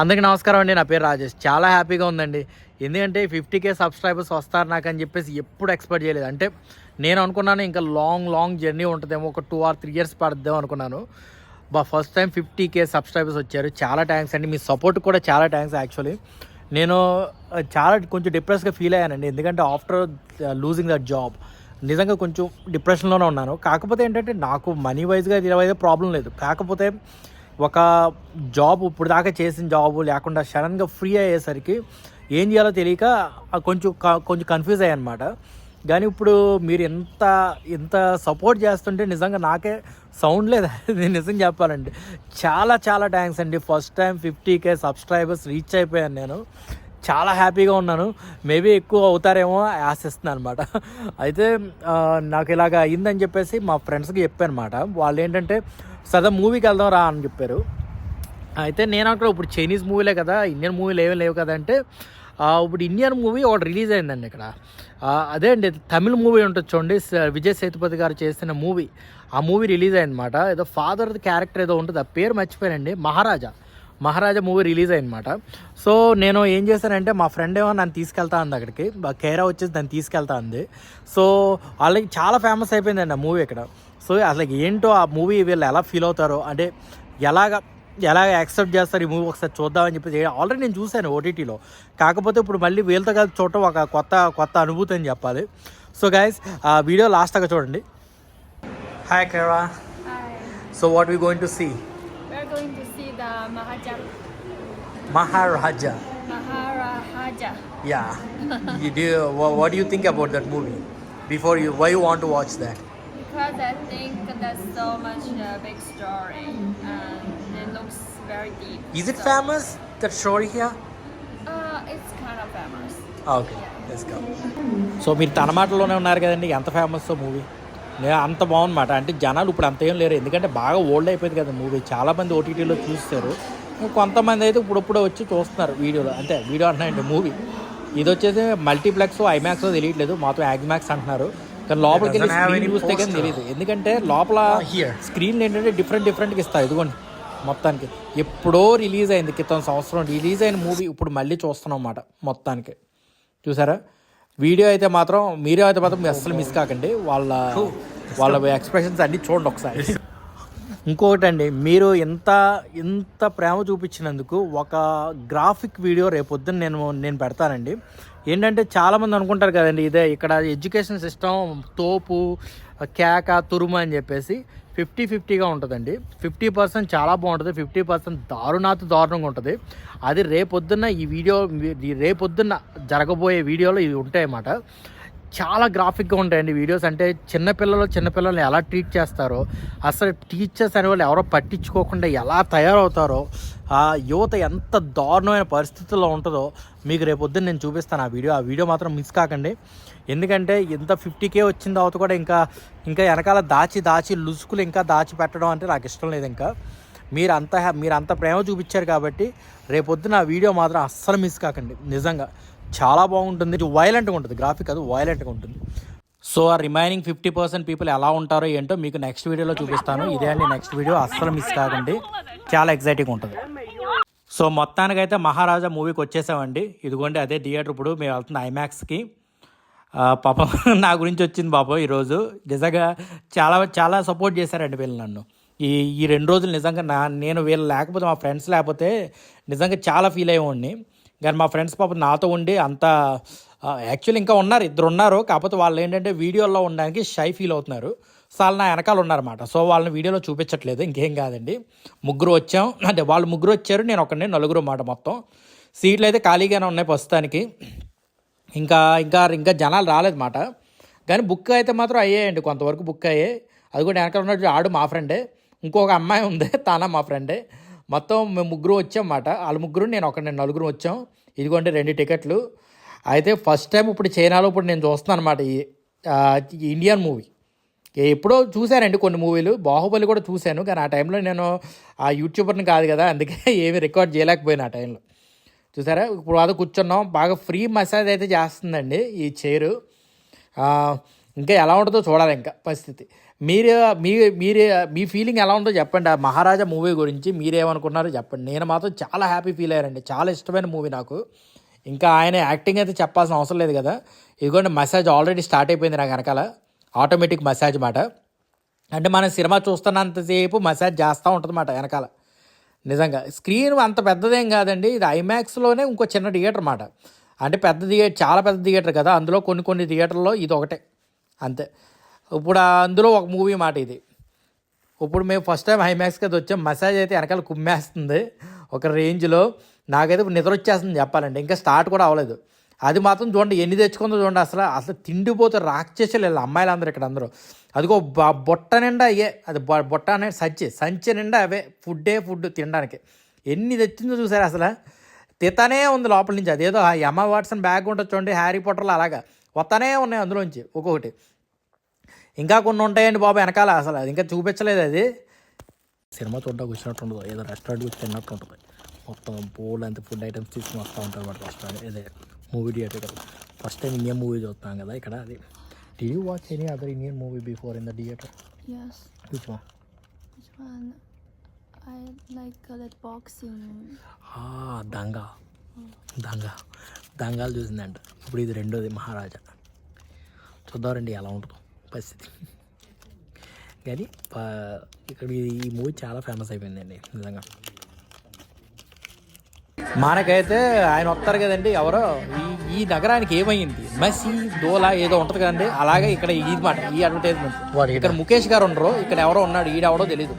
అందరికీ నమస్కారం అండి నా పేరు రాజేష్. చాలా హ్యాపీగా ఉందండి. ఎందుకంటే ఫిఫ్టీ కే సబ్స్క్రైబర్స్ వస్తారు నాకు అని చెప్పేసి ఎప్పుడు ఎక్స్పెక్ట్ చేయలేదు. అంటే నేను అనుకున్నాను ఇంకా లాంగ్ లాంగ్ జర్నీ ఉంటుందేమో ఒక టూ ఆర్ త్రీ ఇయర్స్ పడుద్దాం అనుకున్నాను. బా first time fifty K subscribers వచ్చారు. చాలా థ్యాంక్స్ అండి. మీ సపోర్ట్ కూడా చాలా థ్యాంక్స్ యాక్చువల్లీ. నేను చాలా కొంచెం డిప్రెస్గా ఫీల్ అయ్యానండి. ఎందుకంటే ఆఫ్టర్ లూజింగ్ దట్ జాబ్ నిజంగా కొంచెం డిప్రెషన్లోనే ఉన్నాను. కాకపోతే ఏంటంటే నాకు మనీ వైజ్గా ఇరవై ప్రాబ్లం లేదు. కాకపోతే ఒక జాబ్ ఇప్పుడు దాకా చేసిన జాబ్ లేకుండా సడన్గా ఫ్రీ అయ్యేసరికి ఏం చేయాలో తెలియక కొంచెం క- కొంచెం కన్ఫ్యూజ్ అయ్యాను అనమాట కానీ ఇప్పుడు మీరు ఎంత ఎంత సపోర్ట్ చేస్తుంటే నిజంగా నాకే సౌండ్ లేదు. నేను నిజం చెప్పాలండి చాలా చాలా థ్యాంక్స్ అండి. First time fifty K subscribers reach అయిపోయాను నేను. చాలా హ్యాపీగా ఉన్నాను. మేబీ ఎక్కువ అవుతారేమో ఆశిస్తున్నాను అనమాట అయితే నాకు ఇలాగ అయిందని చెప్పేసి మా ఫ్రెండ్స్కి చెప్పాను అనమాట వాళ్ళు ఏంటంటే సదా మూవీకి వెళ్దాం రా అని చెప్పారు. అయితే నేను అక్కడ ఇప్పుడు చైనీస్ మూవీలే కదా ఇండియన్ మూవీలు ఏమీ లేవు కదా అంటే ఇప్పుడు ఇండియన్ మూవీ ఒకటి రిలీజ్ అయిందండి ఇక్కడ. అదే అండి తమిళ మూవీ ఉంటుంది చూడండి విజయ్ సేతుపతి గారు చేసిన మూవీ. ఆ మూవీ రిలీజ్ అయిందన్నమాట. ఏదో ఫాదర్ క్యారెక్టర్ ఏదో ఉంటుంది ఆ పేరు మర్చిపోయానండి మహారాజా. మహారాజా మూవీ రిలీజ్ అయిందన్నమాట. సో నేను ఏం చేశానంటే మా ఫ్రెండ్ ఏమో నన్ను తీసుకెళ్తా ఉంది అక్కడికి. కేరా వచ్చేసి దాన్ని తీసుకెళ్తా ఉంది సో వాళ్ళకి చాలా ఫేమస్ అయిపోయిందండి ఆ మూవీ ఇక్కడ. సో అసలు ఏంటో ఆ మూవీ వీళ్ళు ఎలా ఫీల్ అవుతారో అంటే ఎలాగ ఎలాగ యాక్సెప్ట్ చేస్తారు ఈ మూవీ ఒకసారి చూద్దామని చెప్పి ఆల్రెడీ నేను చూశాను ఓటీటీలో కాకపోతే ఇప్పుడు మళ్ళీ వీళ్ళతో కలిసి చూడటం ఒక కొత్త కొత్త అనుభూతి అని చెప్పాలి. సో గైస్ ఆ వీడియో లాస్ట్ దాకా చూడండి. Hi కేరా. So what we going to see Mahaja, Maharaja Maharaja yeah you do what do you think about that movie before you why you want to watch that because I think there's so much uh, big story and it looks very deep. is it so- famous that story here Uh, it's kind of famous. Okay let's go so మీరు తన మాటలోనే ఉన్నారు కదండి ఎంత famous movie నేను అంత బాగున్నమాట. అంటే జనాలు ఇప్పుడు అంత ఏం లేరు. ఎందుకంటే బాగా ఓల్డ్ అయిపోయింది కదా మూవీ చాలా మంది ఓటీటీలో చూస్తారు. కొంతమంది అయితే ఇప్పుడప్పుడు వచ్చి చూస్తున్నారు వీడియోలో. అంటే వీడియో అంటున్నాయండి మూవీ ఇది వచ్చేసి మల్టీప్లెక్స్ ఐమాక్స్ తెలియట్లేదు. మాత్రం యాగ్మాక్స్ అంటున్నారు. కానీ లోపలికి వెళ్ళి స్క్రీన్ చూస్తే కానీ తెలియదు ఎందుకంటే లోపల స్క్రీన్ ఏంటంటే డిఫరెంట్ డిఫరెంట్గా ఇస్తాయి ఇదిగోండి మొత్తానికి. ఎప్పుడో రిలీజ్ అయింది. క్రితం సంవత్సరం రిలీజ్ అయిన మూవీ ఇప్పుడు మళ్ళీ చూస్తున్నాం అన్నమాట మొత్తానికి. చూసారా? వీడియో అయితే మాత్రం మీరే అయితే మాత్రం అస్సలు మిస్ కాకండి. వాళ్ళ వాళ్ళ ఎక్స్ప్రెషన్స్ అన్నీ చూడండి ఒకసారి. ఇంకొకటి అండి మీరు ఎంత ఇంత ప్రేమ చూపించినందుకు ఒక గ్రాఫిక్ వీడియో రేపొద్దున నేను నేను పెడతానండి. ఏంటంటే చాలామంది అనుకుంటారు కదండి ఇదే ఇక్కడ ఎడ్యుకేషన్ సిస్టమ్ తోపు కేక తురుము అని చెప్పేసి. ఫిఫ్టీ ఫిఫ్టీగా ఉంటుందండి. ఫిఫ్టీ పర్సెంట్ చాలా బాగుంటుంది. ఫిఫ్టీ పర్సెంట్ దారుణాతి దారుణంగా ఉంటుంది. అది రేపొద్దున్న ఈ వీడియో రేపొద్దున్న జరగబోయే వీడియోలో ఇవి ఉంటాయన్నమాట. చాలా గ్రాఫిక్గా ఉంటాయండి వీడియోస్ అంటే చిన్నపిల్లలు చిన్నపిల్లల్ని ఎలా ట్రీట్ చేస్తారో అసలు టీచర్స్ అనే వాళ్ళు ఎవరో పట్టించుకోకుండా ఎలా తయారవుతారో ఆ యువత ఎంత దారుణమైన పరిస్థితుల్లో ఉంటుందో మీకు రేపొద్దున నేను చూపిస్తాను ఆ వీడియో ఆ వీడియో మాత్రం మిస్ కాకండి. ఎందుకంటే ఇంత ఫిఫ్టీ కే వచ్చిన తర్వాత కూడా ఇంకా ఇంకా వెనకాల దాచి దాచి లుసుకులు ఇంకా దాచి పెట్టడం అంటే నాకు ఇష్టం లేదు ఇంకా. మీరు అంత మీరు అంత ప్రేమ చూపించారు కాబట్టి రేపొద్దున ఆ వీడియో మాత్రం అస్సలు మిస్ కాకండి. నిజంగా. చాలా బాగుంటుంది. వైలెంట్గా ఉంటుంది. గ్రాఫిక్ అది వైలెంట్గా ఉంటుంది. సో ఆ రిమైనింగ్ ఫిఫ్టీ పర్సెంట్ పీపుల్ ఎలా ఉంటారో ఏంటో మీకు నెక్స్ట్ వీడియోలో చూపిస్తాను. ఇదే అండి నెక్స్ట్ వీడియో అస్సలు మిస్ కాకండి. చాలా ఎక్సైటింగ్ ఉంటుంది. సో మొత్తానికైతే మహారాజా మూవీకి వచ్చేసామండి. ఇదిగోండి అదే థియేటర్ ఇప్పుడు మేము వెళ్తుంది ఐమాక్స్కి పాపం నా గురించి వచ్చింది పాపం ఈరోజు. నిజంగా చాలా చాలా సపోర్ట్ చేశారండి వీళ్ళు నన్ను. ఈ ఈ రెండు రోజులు నిజంగా నా నేను వీళ్ళు లేకపోతే మా ఫ్రెండ్స్ లేకపోతే నిజంగా చాలా ఫీల్ అయ్యేవాడిని. కానీ మా ఫ్రెండ్స్ పాపం నాతో ఉండి అంత యాక్చువల్లీ ఇంకా ఉన్నారు ఇద్దరు ఉన్నారు కాకపోతే వాళ్ళు ఏంటంటే వీడియోలో ఉండడానికి షై ఫీల్ అవుతున్నారు. సో వాళ్ళు నా వెనకాల ఉన్నారన్నమాట. సో వాళ్ళని వీడియోలో చూపించట్లేదు ఇంకేం కాదండి. ముగ్గురు వచ్చాం. అంటే వాళ్ళు ముగ్గురు వచ్చారు నేను ఒకటి నలుగురు మాట మొత్తం. సీట్లు అయితే ఖాళీగానే ఉన్నాయి ప్రస్తుతానికి. ఇంకా ఇంకా ఇంకా జనాలు రాలేదు మాట కానీ బుక్ అయితే మాత్రం అయ్యాయండి కొంతవరకు బుక్ అయ్యాయి. అది కూడా వెనకాల ఉన్నట్టు ఆడు మా ఫ్రెండే. ఇంకొక అమ్మాయి ఉంది తానా మా ఫ్రెండే. మొత్తం మేము ముగ్గురు వచ్చాం మాట వాళ్ళ ముగ్గురు నేను ఒక నేను నలుగురు వచ్చాం. ఇదిగోండి రెండు టికెట్లు. అయితే ఫస్ట్ టైం ఇప్పుడు చైనాలో ఇప్పుడు నేను చూస్తున్నాను అనమాట ఈ ఇండియన్ మూవీ. ఎప్పుడో చూశానండి కొన్ని మూవీలు. బాహుబలి కూడా చూశాను కానీ ఆ టైంలో నేను ఆ యూట్యూబర్ని కాదు కదా అందుకే ఏమీ రికార్డ్ చేయలేకపోయాను ఆ టైంలో. చూసారా? ఇప్పుడు అది కూర్చున్నాం. బాగా ఫ్రీ మసాజ్ అయితే చేస్తుందండి ఈ చైరు. ఇంకా ఎలా ఉంటుందో చూడాలి ఇంకా పరిస్థితి. మీరు మీ మీరే మీ ఫీలింగ్ ఎలా ఉంటుందో చెప్పండి. ఆ మహారాజా మూవీ గురించి మీరేమనుకున్నారో చెప్పండి. నేను మాత్రం చాలా హ్యాపీ ఫీల్ అయ్యానండి. చాలా ఇష్టమైన మూవీ నాకు. ఇంకా ఆయన యాక్టింగ్ అయితే చెప్పాల్సిన అవసరం లేదు కదా. ఇదిగోండి మసాజ్ ఆల్రెడీ స్టార్ట్ అయిపోయింది నాకు వెనకాల. ఆటోమేటిక్ మసాజ్ మాట. అంటే మనం సినిమా చూస్తున్నంతసేపు మసాజ్ చేస్తూ ఉంటుంది మాట వెనకాల. నిజంగా. స్క్రీన్ అంత పెద్దదేం కాదండి. ఇది ఐమాక్స్లోనే ఇంకో చిన్న థియేటర్ మాట. అంటే పెద్ద థియేటర్ చాలా పెద్ద థియేటర్ కదా. అందులో కొన్ని కొన్ని థియేటర్లో ఇది ఒకటే. అంతే. ఇప్పుడు అందులో ఒక మూవీ మాట ఇది. ఇప్పుడు మేము ఫస్ట్ టైం హైమాక్స్కి అది వచ్చాం. మసాజ్ అయితే వెనకాల కుమ్మేస్తుంది. ఒక రేంజ్లో నాకైతే ఇప్పుడు నిద్ర వచ్చేస్తుంది చెప్పాలండి ఇంకా స్టార్ట్ కూడా అవ్వలేదు. అది మాత్రం చూడండి ఎన్ని తెచ్చుకుందో చూడండి. అసలు అసలు తిండిపోతే రాక్షసులు వీళ్ళు అమ్మాయిలు అందరూ ఇక్కడ అందరూ. అదిగో బ- బొట్ట నిండా అయ్యే అది బొట్ట అనే సంచి. సంచి నిండా అవే. ఫుడ్డే ఫుడ్ తినడానికి. ఎన్ని తెచ్చిందో చూసారు అసలు? తితనే ఉంది లోపల నుంచి. అదేదో ఆ యమ వాట్సన్ బ్యాగ్ ఉంటుంది చూడండి. హ్యారీ పొట్టర్లో అలాగా. వస్తానే ఉన్నాయి అందులోంచి ఒక్కొక్కటి. ఇంకా కొన్ని ఉంటాయండి బాబు వెనకాల అసలు అది ఇంకా చూపించలేదు అది. సినిమా చూడడానికి వచ్చినట్టు ఉండదు. ఏదో రెస్టారెంట్కి వచ్చి తిన్నట్టు ఉంటుంది. మొత్తం బోల్ అంత ఫుడ్ ఐటమ్స్ తీసుకుని వస్తూ ఉంటారు వాటి రెస్టారెంట్ ఇదే మూవీ థియేటర్ కదా. ఫస్ట్ టైం ఇండియన్ మూవీ చూస్తాం కదా ఇక్కడ అది. Did you watch any other Indian movie before in the theatre Yes. Which one? I like uh, that boxing. దంగ దంగ దంగాలు చూసిందంట. ఇప్పుడు ఇది రెండోది మహారాజా. చూద్దామండి ఎలా ఉంటుందో పరిస్థితి. కానీ ఇక్కడ ఈ- మూవీ చాలా ఫేమస్ అయిపోయిందండి నిజంగా. మనకైతే ఆయన వస్తారు కదండి ఎవరో? ఈ ఈ నగరానికి ఏమైంది? మసి దోలా ఏదో ఉంటుంది కదండి అలాగే ఇక్కడ ఈ మాట ఈ అడ్వర్టైజ్మెంట్ ఇక్కడ ముఖేష్ గారు ఉండరు ఇక్కడ ఎవరో ఉన్నాడు ఈడెవడో తెలీదు.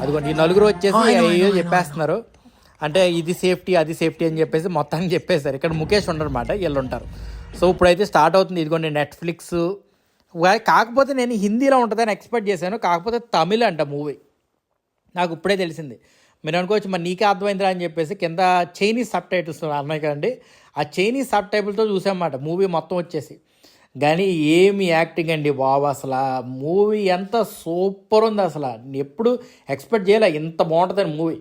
అదిగోండి ఈ నలుగురు వచ్చేసి అయ్యో చెప్పేస్తున్నారు. అంటే ఇది సేఫ్టీ అది సేఫ్టీ అని చెప్పేసి మొత్తానికి చెప్పేశారు. ఇక్కడ ముఖేష్ ఉండరన్నమాట వీళ్ళు ఉంటారు సో ఇప్పుడైతే స్టార్ట్ అవుతుంది. ఇదిగోండి నెట్ఫ్లిక్స్ కాకపోతే నేను హిందీలో ఉంటుందని ఎక్స్పెక్ట్ చేశాను. కాకపోతే తమిళ అంట మూవీ. నాకు ఇప్పుడే తెలిసింది. మీరు అనుకోవచ్చు మరి నీకే అర్థమైందిరా అని చెప్పేసి కింద చైనీస్ సబ్ టైటిల్స్ అన్నాయి కదండి ఆ చైనీస్ సబ్ టైటిల్తో చూసామన్నమాట. మూవీ మొత్తం వచ్చేసి. కానీ ఏమి యాక్టింగ్ అండి బాబు అసలు. మూవీ ఎంత సూపర్ ఉంది అసలు. ఎప్పుడు ఎక్స్పెక్ట్ చేయలే. ఇంత బాగుంటుందని మూవీ.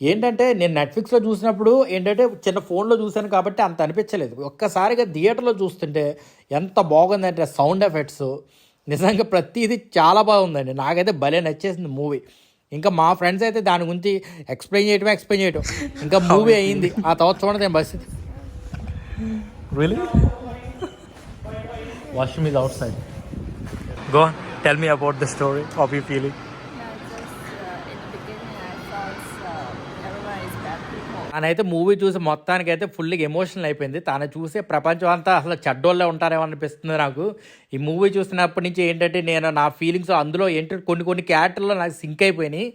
ఏంటంటే నేను నెట్ఫ్లిక్స్లో చూసినప్పుడు ఏంటంటే చిన్న ఫోన్లో చూశాను కాబట్టి అంత అనిపించలేదు. ఒక్కసారిగా థియేటర్లో చూస్తుంటే ఎంత బాగుందంటే సౌండ్ ఎఫెక్ట్స్. నిజంగా ప్రతిదీ చాలా బాగుందండి. నాకైతే భలే నచ్చేసింది మూవీ. ఇంకా మా ఫ్రెండ్స్ అయితే దాని గురించి ఎక్స్ప్లెయిన్ చేయటమే ఎక్స్ప్లెయిన్ చేయటం. ఇంకా మూవీ అయ్యింది ఆ తర్వాత చూడండి నేను bus washroom is outside go tell me about the story of you feeling తనైతే మూవీ చూసి మొత్తానికి అయితే ఫుల్గా ఎమోషనల్ అయిపోయింది. తను చూసే ప్రపంచం అంతా అసలు చెడ్డోళ్ళే ఉంటారేమో అనిపిస్తుంది నాకు. ఈ మూవీ చూసినప్పటి నుంచి ఏంటంటే నేను నా ఫీలింగ్స్ అందులో ఏంటంటే కొన్ని కొన్ని క్యారెక్టర్లో నాకు సింక్ అయిపోయినాయి.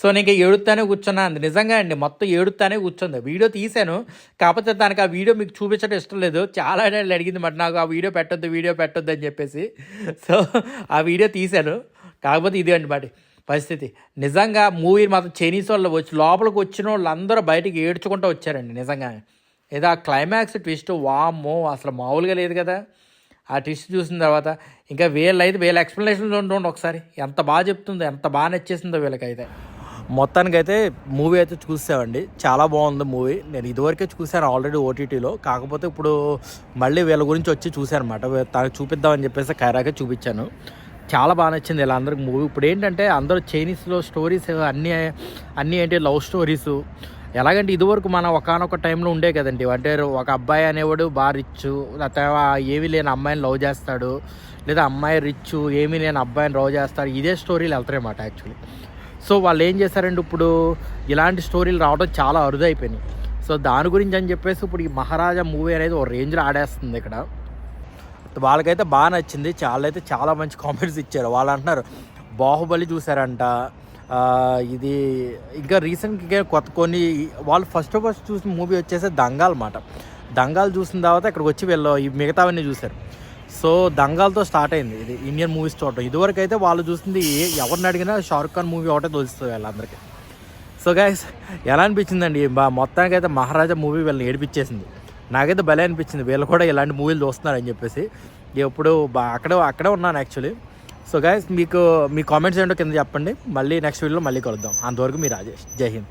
సో నేను ఇంకా ఏడుతానే కూర్చున్నాను నిజంగా అండి మొత్తం ఏడుతానే కూర్చుంది. వీడియో తీశాను. కాకపోతే దానికి ఆ వీడియో మీకు చూపించడం ఇష్టం లేదు. చాలా నేను అడిగింది మరి నాకు ఆ వీడియో పెట్టొద్దు వీడియో పెట్టొద్దు అని చెప్పేసి. సో ఆ వీడియో తీశాను. కాకపోతే ఇదే అండి మరి. పరిస్థితి. నిజంగా మూవీ మాత్రం చైనీస్ వాళ్ళు వచ్చి లోపలికి వచ్చిన వాళ్ళు అందరూ బయటికి ఏడ్చుకుంటూ వచ్చారండి నిజంగా. ఏదో ఆ క్లైమాక్స్ ట్విస్ట్ వామ్మో అసలు మామూలుగా లేదు కదా. ఆ ట్విస్ట్ చూసిన తర్వాత ఇంకా వీళ్ళైతే వీళ్ళ ఎక్స్ప్లెనేషన్లు ఉండండి ఒకసారి. ఎంత బాగా చెప్తుందో ఎంత బాగా నచ్చేసిందో వీళ్ళకైతే. మొత్తానికైతే మూవీ అయితే చూసామండి చాలా బాగుంది మూవీ. నేను ఇదివరకే చూశాను ఆల్రెడీ ఓటీటీలో కాకపోతే ఇప్పుడు మళ్ళీ వీళ్ళ గురించి వచ్చి చూశాను అనమాట తనకు చూపిద్దామని చెప్పేసి ఖైరాకే చూపించాను. చాలా బాగా నచ్చింది ఇలా అందరికి మూవీ. ఇప్పుడు ఏంటంటే అందరూ చైనీస్లో స్టోరీస్ అన్నీ అన్నీ ఏంటి లవ్ స్టోరీస్. ఎలాగంటే ఇదివరకు మన ఒకనొక టైంలో ఉండే కదండి. అంటే ఒక అబ్బాయి అనేవాడు బాగా రిచ్ ఏమీ లేని అమ్మాయిని లవ్ చేస్తాడు. లేదా అమ్మాయి రిచ్ ఏమీ లేని అబ్బాయిని లవ్ చేస్తాడు. ఇదే స్టోరీలు వెళ్తారన్నమాట యాక్చువల్లీ. సో వాళ్ళు ఏం చేశారంటే ఇప్పుడు? ఇలాంటి స్టోరీలు రావడం చాలా అరుదైపోయినాయి. సో దాని గురించి అని చెప్పేసి ఇప్పుడు ఈ మహారాజా మూవీ అనేది ఒక రేంజ్లో ఆడేస్తుంది ఇక్కడ. వాళ్ళకైతే బాగా నచ్చింది. చాలా అయితే చాలా మంచి కామెంట్స్ ఇచ్చారు. వాళ్ళు అంటున్నారు బాహుబలి చూసారంట ఇది ఇంకా రీసెంట్గా కొత్త కొన్ని వాళ్ళు ఫస్ట్ ఫస్ట్ చూసిన మూవీ వచ్చేసి దంగాల్ మాట. దంగాలు చూసిన తర్వాత ఇక్కడికి వచ్చి వీళ్ళు ఈ మిగతావన్నీ చూశారు. సో దంగాలతో స్టార్ట్ అయింది. ఇది ఇండియన్ మూవీస్ చూడటం. ఇదివరకు అయితే వాళ్ళు చూసింది ఏ- ఎవరిని అడిగినా షారుఖ్ ఖాన్ మూవీ ఒకటే తెలుస్తుంది వాళ్ళందరికీ. సో గైస్ ఎలా అనిపించిందండి? బా మొత్తానికి అయితే మహారాజా మూవీ వీళ్ళని ఏడిపించేసింది. నాకైతే భలే అనిపించింది. వీళ్ళు కూడా ఇలాంటి మూవీలు చూస్తున్నారని చెప్పేసి. ఎప్పుడు బా అక్కడే అక్కడే ఉన్నాను యాక్చువల్లీ సో గైస్ మీకు మీ కామెంట్స్ ఏంటో కింద చెప్పండి. మళ్ళీ నెక్స్ట్ వీడియోలో మళ్ళీ కలుద్దాం. అంతవరకు మీ రాజేష్. జై హింద్.